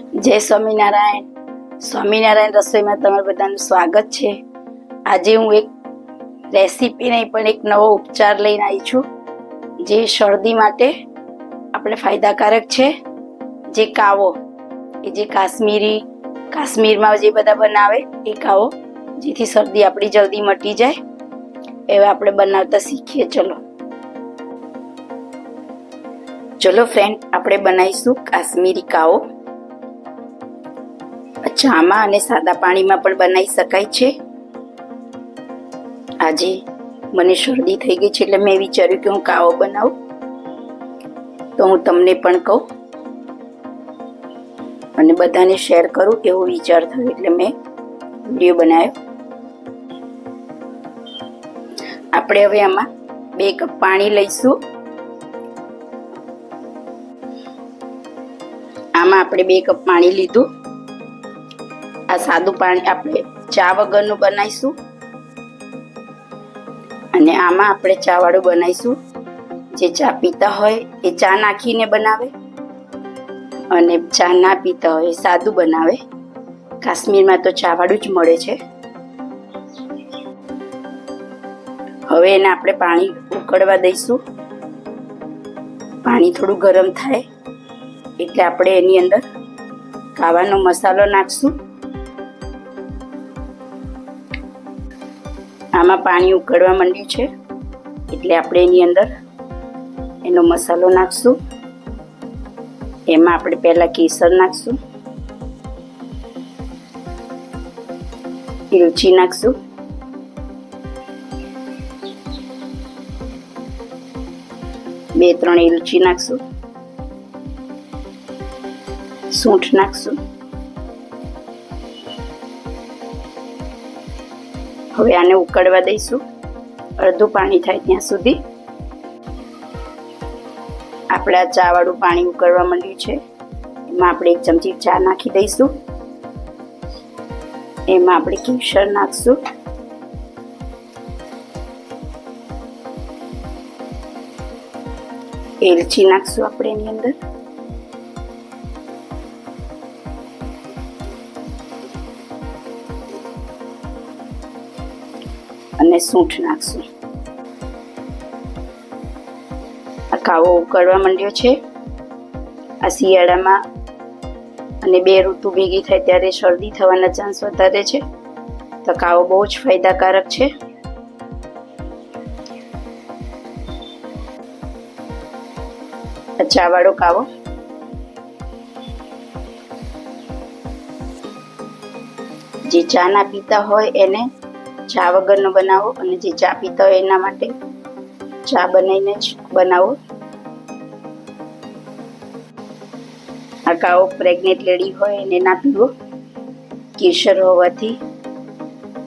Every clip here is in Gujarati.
જય સ્વામિનારાયણ. સ્વામિનારાયણ રસોઈમાં તમારું બધાનું સ્વાગત છે. આજે હું એક રેસીપી નહીં, પણ એક નવો ઉપચાર લઈને આવી છું, જે શરદી માટે આપણે ફાયદાકારક છે. જે કાવો, એ જે કાશ્મીરી, કાશ્મીરમાં જે બધા બનાવે, એ કાવો, જેથી શરદી આપણી જલ્દી મટી જાય. એવા આપણે બનાવતા શીખીએ, ચલો. ચલો ફ્રેન્ડ આપણે બનાવીશું કાશ્મીરી કાવો. ચામાં અને સાદા પાણીમાં પણ બનાવી શકાય છે. આજે મને શરદી થઈ ગઈ છે એટલે મેં વિચાર્યું કે હું કાવો બનાવું. તો હું તમને પણ કહું. અને બધાને શેર કરું એવો વિચાર થયો એટલે મેં વીડિયો બનાવ્યો. આપણે હવે આમાં બે કપ પાણી લઈશું. આમાં આપણે બે કપ પાણી લીધું. આ સાદું પાણી આપણે ચા વગરનું બનાવીશું. અને આમાં આપણે ચા વાળું બનાવીશું. જે ચા પીતા હોય એ ચા નાખીને બનાવે. અને ચા ના પીતા હોય સાદું બનાવે. કાશ્મીરમાં તો ચા વાળું જ મળે છે. હવે એને આપણે પાણી ઉકળવા દઈશું. પાણી થોડું ગરમ થાય. એટલે આપણે એની અંદર ખાવાનો મસાલો નાખશું. આમાં પાણી ઉકળવા માંડ્યું છે. એટલે આપણે એની અંદર એનો મસાલો નાખશું. એમાં આપણે પહેલાં કેસર નાખશું. ઇલચી નાખશું. બે ત્રણ ઇલચી નાખશું. સૂંઠ નાખશું. હવે આને ઉકળવા દઈશું. અડધું પાણી થાય ત્યાં સુધી. આપણે આ ચા વાળું પાણી ઉકળવા માંડ્યું છે. એમાં આપણે એક ચમચી ચા નાખી દઈશું. એમાં આપણે કેસર નાખશું. એલચી નાખશું આપણે એની અંદર. અને સૂંઠ નાખશું. આ કાવો ઉકળવા માંડ્યો છે. આ શિયાળામાં અને બે ઋતુ ભેગી થાય ત્યારે શરદી થવાના ચાન્સ વધારે છે. તો કાવો બહુ જ ફાયદાકારક છે. ચા વાળો કાવો. જે ચા ના પીતા હોય એને ચા વગરનો બનાવો અને જે ચા પીતા હોય એના માટે ચા બનાવીને જ બનાવો. આ કાવો પ્રેગ્નેન્ટ લેડી હોય એને ના પીવો. કેસર હોવાથી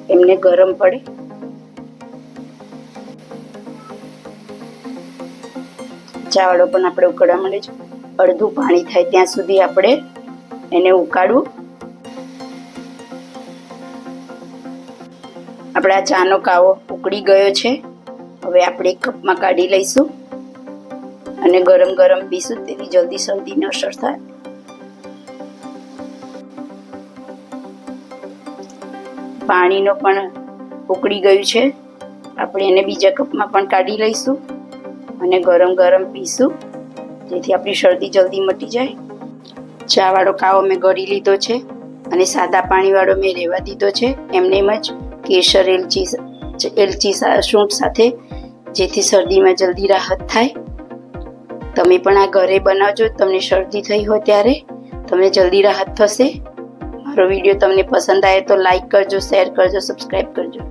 એમને ગરમ પડે. ચાવાળો પણ આપણે ઉકળવા મળે છે. અડધું પાણી થાય ત્યાં સુધી આપણે એને ઉકાળવું. આપણા ચાનો કાવો ઉકળી ગયો છે. હવે આપણે એક કપમાં કાઢી લઈશું. અને ગરમ ગરમ પીશું તેથી જલ્દી શરદીની અસર થાય. પાણીનો પણ ઉકળી ગયું છે. આપણે એને બીજા કપમાં પણ કાઢી લઈશું. અને ગરમ ગરમ પીશું. જેથી આપણી શરદી જલ્દી મટી જાય. ચાવાળો કાવો મેં ગળી લીધો છે. અને સાદા પાણીવાળો મેં રહેવા દીધો છે. એમને એમ જ કેસર એલચી એલચી સૂંઠ સાથે, જેથી શરદીમાં જલ્દી રાહત થાય. તમે પણ આ ઘરે બનાવજો, તમને શરદી થઈ હોય ત્યારે, તમને જલ્દી રાહત થશે. મારો વીડિયો તમને પસંદ આવે તો લાઈક કરજો, શેર કરજો, સબસ્ક્રાઈબ કરજો.